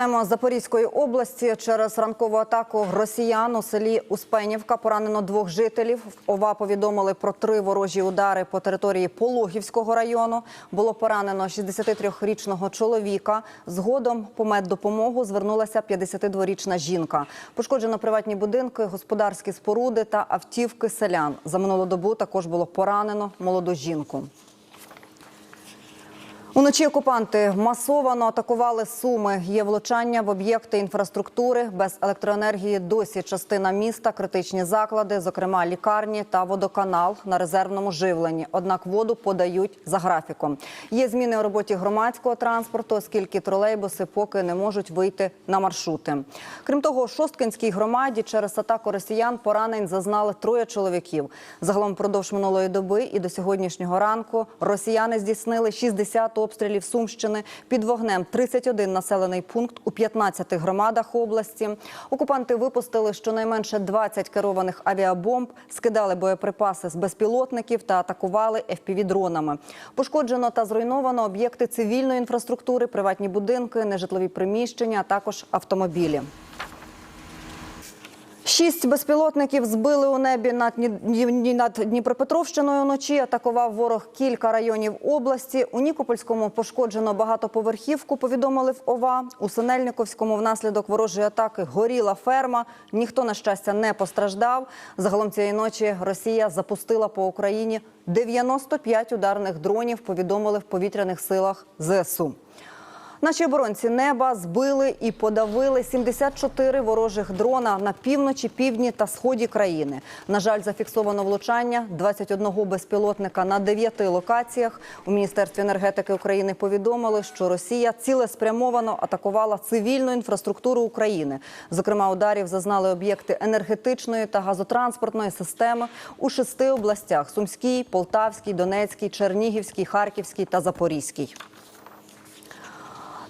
З Запорізької області через ранкову атаку росіян у селі Успенівка поранено двох жителів. ОВА повідомили про три ворожі удари по території Пологівського району. Було поранено 63-річного чоловіка. Згодом по меддопомогу звернулася 52-річна жінка. Пошкоджено приватні будинки, господарські споруди та автівки селян. За минулу добу також було поранено молоду жінку. Уночі окупанти масовано атакували суми. Є влучання в об'єкти інфраструктури без електроенергії. Досі частина міста, критичні заклади, зокрема лікарні та водоканал на резервному живленні. Однак воду подають за графіком. Є зміни у роботі громадського транспорту, оскільки тролейбуси поки не можуть вийти на маршрути. Крім того, Шосткинській громаді через атаку росіян поранень зазнали троє чоловіків. Загалом впродовж минулої доби і до сьогоднішнього ранку росіяни здійснили 60 обстрілів Сумщини під вогнем 31 населений пункт у 15 громадах області. Окупанти випустили щонайменше 20 керованих авіабомб, скидали боєприпаси з безпілотників та атакували FPV-дронами. Пошкоджено та зруйновано об'єкти цивільної інфраструктури, приватні будинки, нежитлові приміщення, а також автомобілі. Шість безпілотників збили у небі над над Дніпропетровщиною вночі. Атакував ворог кілька районів області. У Нікопольському пошкоджено багатоповерхівку. Повідомили в ОВА. У Синельниковському внаслідок ворожої атаки горіла ферма. Ніхто на щастя не постраждав. Загалом цієї ночі Росія запустила по Україні 95 ударних дронів. Повідомили в повітряних силах ЗСУ. Наші оборонці неба збили і подавили 74 ворожих дрона на півночі, півдні та сході країни. На жаль, зафіксовано влучання 21 безпілотника на 9 локаціях. У міністерстві енергетики України повідомили, що Росія цілеспрямовано атакувала цивільну інфраструктуру України. Зокрема, ударів зазнали об'єкти енергетичної та газотранспортної системи у шести областях: Сумській, Полтавській, Донецькій, Чернігівській, Харківській та Запорізькій.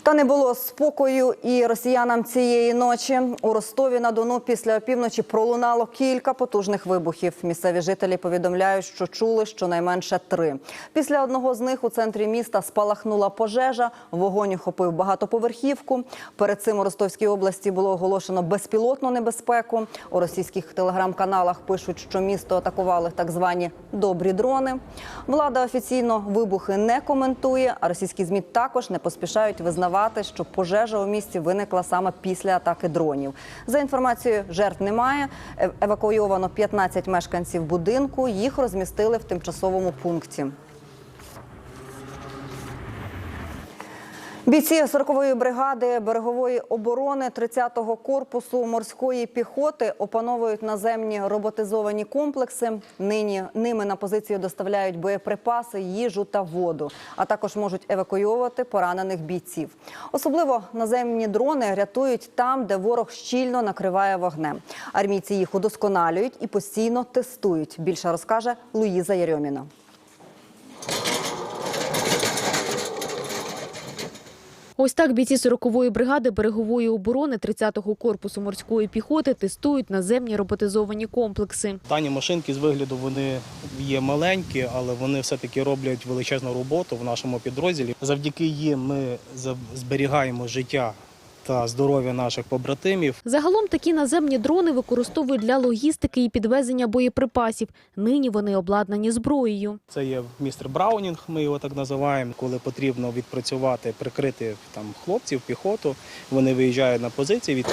Та не було спокою і росіянам цієї ночі. У Ростові на Дону після опівночі пролунало кілька потужних вибухів. Місцеві жителі повідомляють, що чули щонайменше три. Після одного з них у центрі міста спалахнула пожежа. Вогонь охопив багатоповерхівку. Перед цим у Ростовській області було оголошено безпілотну небезпеку. У російських телеграм-каналах пишуть, що місто атакували так звані добрі дрони. Влада офіційно вибухи не коментує, а російські змі також не поспішають визнавати, що пожежа у місті виникла саме після атаки дронів. За інформацією, жертв немає. Евакуйовано 15 мешканців будинку. Їх розмістили в тимчасовому пункті. Бійці 40-ї бригади берегової оборони 30-го корпусу морської піхоти опановують наземні роботизовані комплекси. Нині ними на позицію доставляють боєприпаси, їжу та воду, а також можуть евакуювати поранених бійців. Особливо наземні дрони рятують там, де ворог щільно накриває вогнем. Армійці їх удосконалюють і постійно тестують. Більше розкаже Луїза Єрьоміна. Ось так бійці 40-ї бригади берегової оборони 30-го корпусу морської піхоти тестують наземні роботизовані комплекси. Дані машинки з вигляду вони є маленькі, але вони все-таки роблять величезну роботу в нашому підрозділі. Завдяки їм ми зберігаємо життя та здоров'я наших побратимів. Загалом такі наземні дрони використовують для логістики і підвезення боєприпасів. Нині вони обладнані зброєю. Це є містер Браунінг, ми його так називаємо. Коли потрібно відпрацювати, прикрити там хлопців, піхоту. Вони виїжджають на позиції. Від...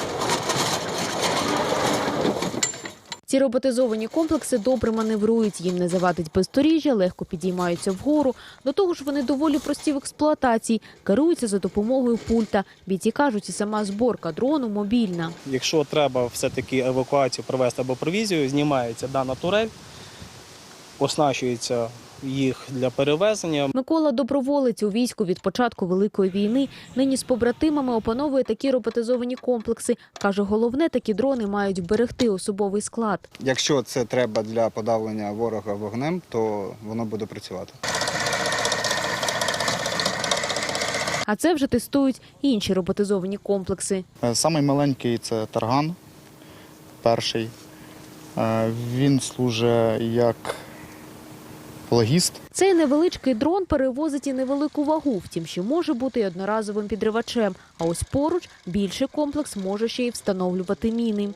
Ці роботизовані комплекси добре маневрують, їм не завадить бездоріжжя, легко підіймаються вгору. До того ж, вони доволі прості в експлуатації, керуються за допомогою пульта. Бійці кажуть, і сама зборка дрону мобільна. Якщо треба все-таки евакуацію провести або провізію, знімається дана турель, оснащується їх для перевезення. Микола доброволець у війську від початку великої війни. Нині з побратимами опановує такі роботизовані комплекси. каже, головне такі дрони мають вберегти особовий склад. Якщо це треба для подавлення ворога вогнем, то воно буде працювати. А це вже тестують інші роботизовані комплекси. Е, Самий маленький це тарган, перший. Е, Він служить як логіст. Цей невеличкий дрон перевозить і невелику вагу, втім, що може бути й одноразовим підривачем. А ось поруч більший комплекс може ще й встановлювати міни.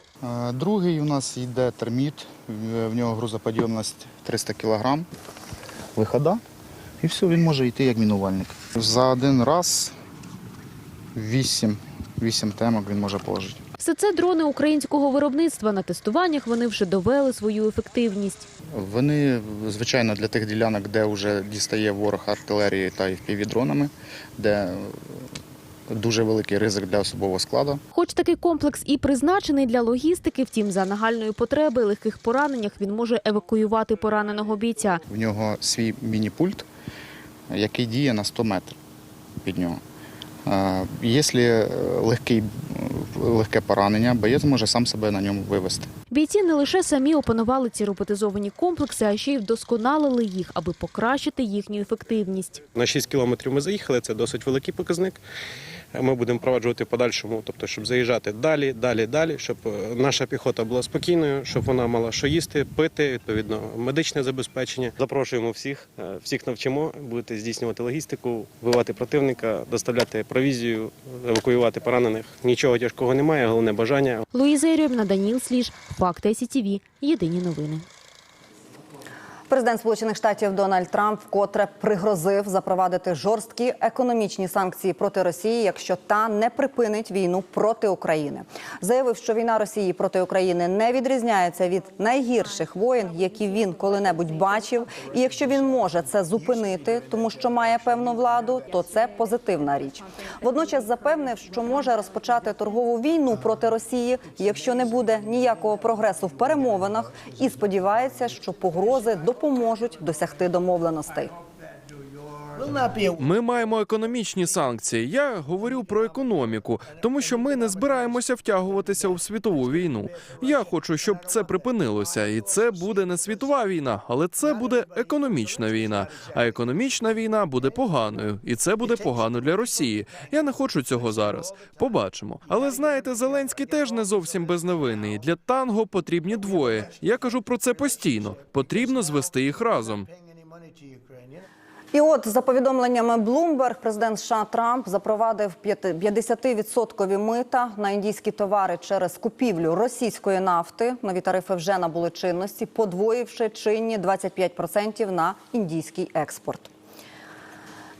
Другий у нас йде терміт, в- в нього грузоподйомність 300 кг. Вихода. І все, він може йти як мінувальник. За один раз 8, 8 темок він може положити. Все це дрони українського виробництва. На тестуваннях вони вже довели свою ефективність. Вони, звичайно, для тих ділянок, де вже дістає ворог артилерії та FPV-дронами, де дуже великий ризик для особового складу. Хоч такий комплекс і призначений для логістики, втім, за нагальної потреби легких пораненнях він може евакуювати пораненого бійця. В нього свій міні-пульт, який діє на 100 метрів від нього. Якщо легкий, легке поранення, боєць може сам себе на ньому вивести. Бійці не лише самі опанували ці роботизовані комплекси, а ще й вдосконалили їх, аби покращити їхню ефективність. На 6 кілометрів ми заїхали, це досить великий показник. Ми будемо впроваджувати подальшому, тобто, щоб заїжджати далі, далі, далі, щоб е, наша піхота була спокійною, щоб вона мала що їсти, пити, відповідно, медичне забезпечення. Запрошуємо всіх, е, всіх навчимо, будете здійснювати логістику, вбивати противника, доставляти провізію, евакуювати поранених. Нічого тяжкого немає, головне бажання. Луїза Єрьоміна, Даніл Сліж, Факти СІТІВІ. Єдині новини. Президент Сполучених Штатів Дональд Трамп вкотре пригрозив запровадити жорсткі економічні санкції проти Росії, якщо та не припинить війну проти України. Заявив, що війна Росії проти України не відрізняється від найгірших воєн, які він коли-небудь бачив. І якщо він може це зупинити, тому що має певну владу, то це позитивна річ. Водночас запевнив, що може розпочати торгову війну проти Росії, якщо не буде ніякого прогресу в перемовинах, і сподівається, що погрози допоможуть досягти домовленостей. Ми маємо економічні санкції. Я говорю про економіку, тому що ми не збираємося втягуватися у світову війну. Я хочу, щоб це припинилося, і це буде не світова війна, але це буде економічна війна. А економічна війна буде поганою, і це буде погано для Росії. Я не хочу цього зараз. Побачимо. Але знаєте, Зеленський теж не зовсім безневинний. Для танго потрібні двоє. Я кажу про це постійно. Потрібно звести їх разом. І от за повідомленнями Bloomberg, президент США Трамп запровадив 50% мита на індійські товари через купівлю російської нафти. Нові тарифи вже набули чинності, подвоївши чинні 25% на індійський експорт.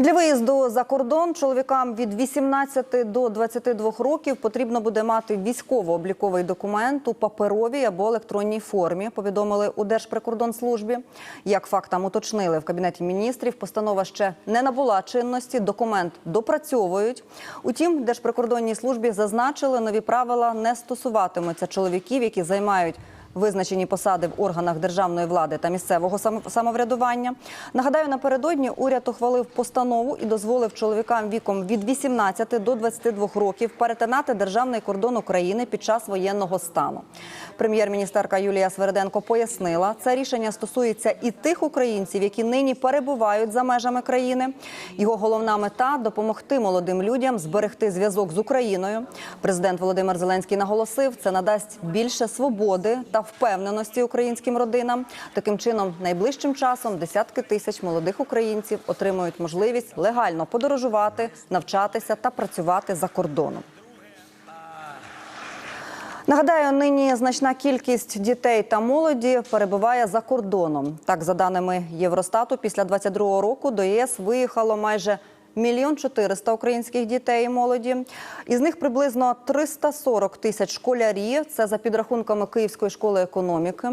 Для виїзду за кордон чоловікам від 18 до 22 років потрібно буде мати військово-обліковий документ у паперовій або електронній формі. Повідомили у Держприкордонслужбі. Як фактам уточнили в кабінеті міністрів, постанова ще не набула чинності. Документ допрацьовують. Утім, Держприкордонній службі зазначили, нові правила не стосуватимуться чоловіків, які займають визначені посади в органах державної влади та місцевого самоврядування. Нагадаю, напередодні уряд ухвалив постанову і дозволив чоловікам віком від 18 до 22 років перетинати державний кордон України під час воєнного стану. Прем'єр-міністерка Юлія Свериденко пояснила, це рішення стосується і тих українців, які нині перебувають за межами країни. Його головна мета допомогти молодим людям зберегти зв'язок з Україною. Президент Володимир Зеленський наголосив, це надасть більше свободи та впевненості українським родинам. Таким чином, найближчим часом десятки тисяч молодих українців отримують можливість легально подорожувати, навчатися та працювати за кордоном. Нагадаю, нині значна кількість дітей та молоді перебуває за кордоном. Так, за даними Євростату, після 22-го року до ЄС виїхало майже мільйон 400 українських дітей і молоді. Із них приблизно 340 тисяч школярів. Це за підрахунками Київської школи економіки.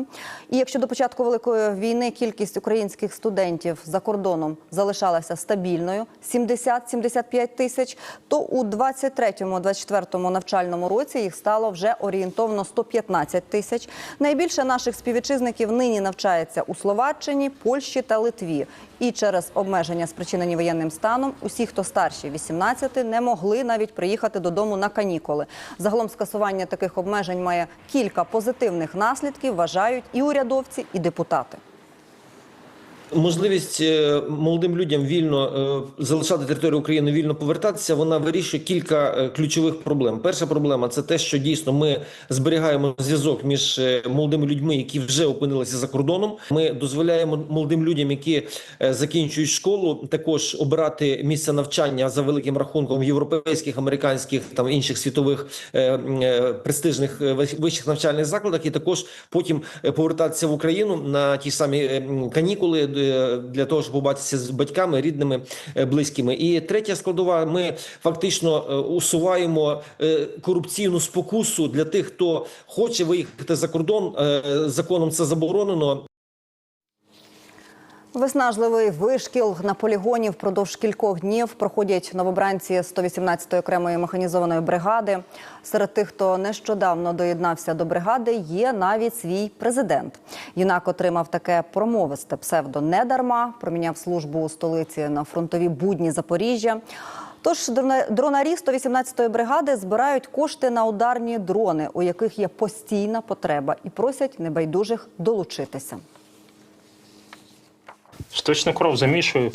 І якщо до початку великої війни кількість українських студентів за кордоном залишалася стабільною 70-75 тисяч, то у 23-24 навчальному році їх стало вже орієнтовно 115 тисяч. Найбільше наших співвітчизників нині навчається у Словаччині, Польщі та Литві. І через обмеження, спричинені воєнним станом, усі, хто старші 18, не могли навіть приїхати додому на канікули. Загалом скасування таких обмежень має кілька позитивних наслідків, вважають і урядовці, і депутати. Можливість е, молодим людям вільно е, залишати територію України, вільно повертатися, вона вирішує кілька е, ключових проблем. Перша проблема це те, що дійсно ми зберігаємо зв'язок між молодими людьми, які вже опинилися за кордоном. Ми дозволяємо молодим людям, які закінчують школу, також обирати місце навчання за великим рахунком європейських, американських там інших світових престижних вищих навчальних закладах, і також потім повертатися в Україну на ті самі канікули для того, щоб побачитися з батьками, рідними, е, близькими. І третя складова: ми фактично е, усуваємо е, корупційну спокусу для тих, хто хоче виїхати за кордон. Е, Законом це заборонено. Виснажливий вишкіл на полігоні впродовж кількох днів проходять новобранці 118-ї окремої механізованої бригади. Серед тих, хто нещодавно доєднався до бригади, є навіть свій президент. Юнак отримав таке промовисте псевдо недарма, проміняв службу у столиці на фронтові будні Запоріжжя. Тож дронарі 118-ї бригади збирають кошти на ударні дрони, у яких є постійна потреба, і просять небайдужих долучитися. Штучну кров замішую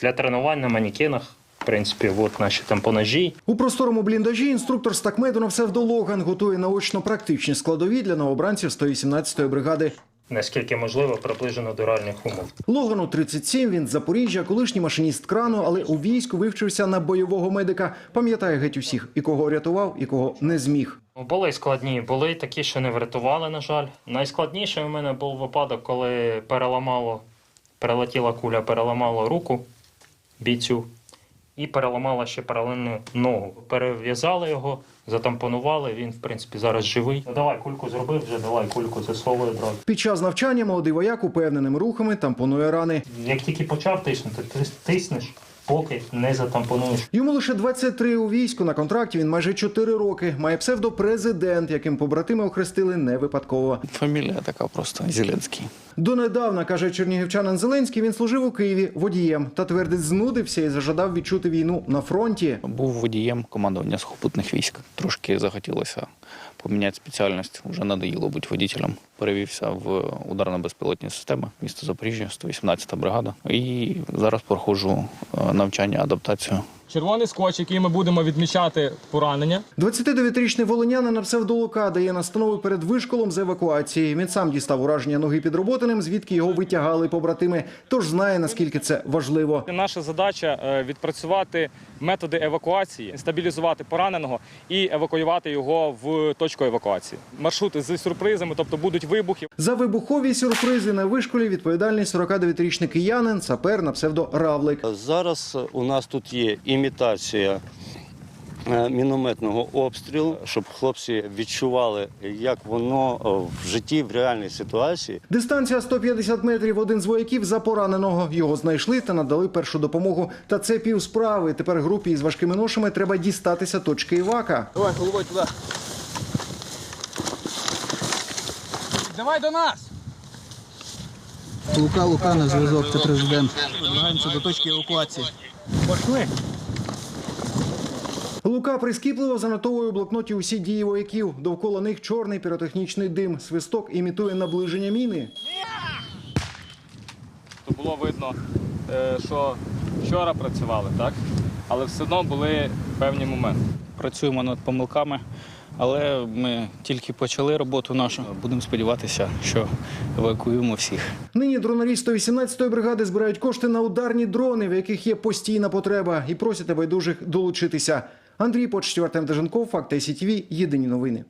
для тренувань на манекенах. В принципі, от наші там поножі. У просторому бліндажі інструктор з такмеду на псевдологан готує наочно-практичні складові для новобранців 118-ї бригади. Наскільки можливо, приближено до реальних умов. Логану 37, він з Запоріжжя, колишній машиніст крану, але у війську вивчився на бойового медика. Пам'ятає геть усіх, і кого рятував, і кого не зміг. Були складні, були такі, що не врятували, на жаль. Найскладніший у мене був випадок, коли переламало, перелетіла куля, переламало руку бійцю і переламала ще паралельно ногу. Перев'язали його, затампонували. Він, в принципі, зараз живий. Ну, давай кульку зробив, вже давай кульку засовую одразу. Під час навчання молодий вояк упевненими рухами тампонує рани. Як тільки почав тиснути, ти тиснеш, поки не затампонуєш. Йому лише 23 у війську. На контракті він майже 4 роки. Має псевдо президент, яким побратими охрестили не випадково. Фамілія така просто Зеленський. Донедавна, каже чернігівчанин Зеленський, він служив у Києві водієм та твердить, знудився і зажадав відчути війну на фронті. Був водієм командування сухопутних військ. Трошки захотілося поміняти спеціальність. Вже надоїло бути водітелем. Перевівся в ударно-безпілотні системи місто Запоріжжя, 118-та бригада. І зараз проходжу е, навчання, адаптацію. Червоний скотч, який ми будемо відмічати поранення. 29-річний волинянин на псевдолука дає настанови перед вишколом з евакуації. Він сам дістав ураження ноги під роботиним, звідки його витягали побратими. Тож знає наскільки це важливо. Наша задача е, відпрацювати методи евакуації, стабілізувати пораненого і евакуювати його в точку евакуації. Маршрути з сюрпризами, тобто будуть вибухи. За вибухові сюрпризи на вишколі відповідальний 49-річний киянин, сапер на псевдо Равлик. Зараз у нас тут є імітація е, мінометного обстрілу, щоб хлопці відчували, як воно е, в житті в реальній ситуації. Дистанція 150 метрів. Один з вояків за пораненого. Його знайшли та надали першу допомогу. Та це пів справи. Тепер групі із важкими ношами треба дістатися точки Івака. Давай, головою туди. Давай до нас! Лука, Лука на зв'язок, це президент. Намагаємося до точки евакуації. Пошли! Лука прискіпливо занотовує у блокноті усі дії вояків. Довкола них чорний піротехнічний дим. Свисток імітує наближення міни. То було видно, е, що вчора працювали, так? Але все одно були певні моменти. Працюємо над помилками, але ми тільки почали роботу нашу. Будемо сподіватися, що евакуюємо всіх. Нині дронарі 118-ї бригади збирають кошти на ударні дрони, в яких є постійна потреба, і просять небайдужих долучитися. Андрій Почтів, Артем Деженков, Факти СІТВ, Єдині новини.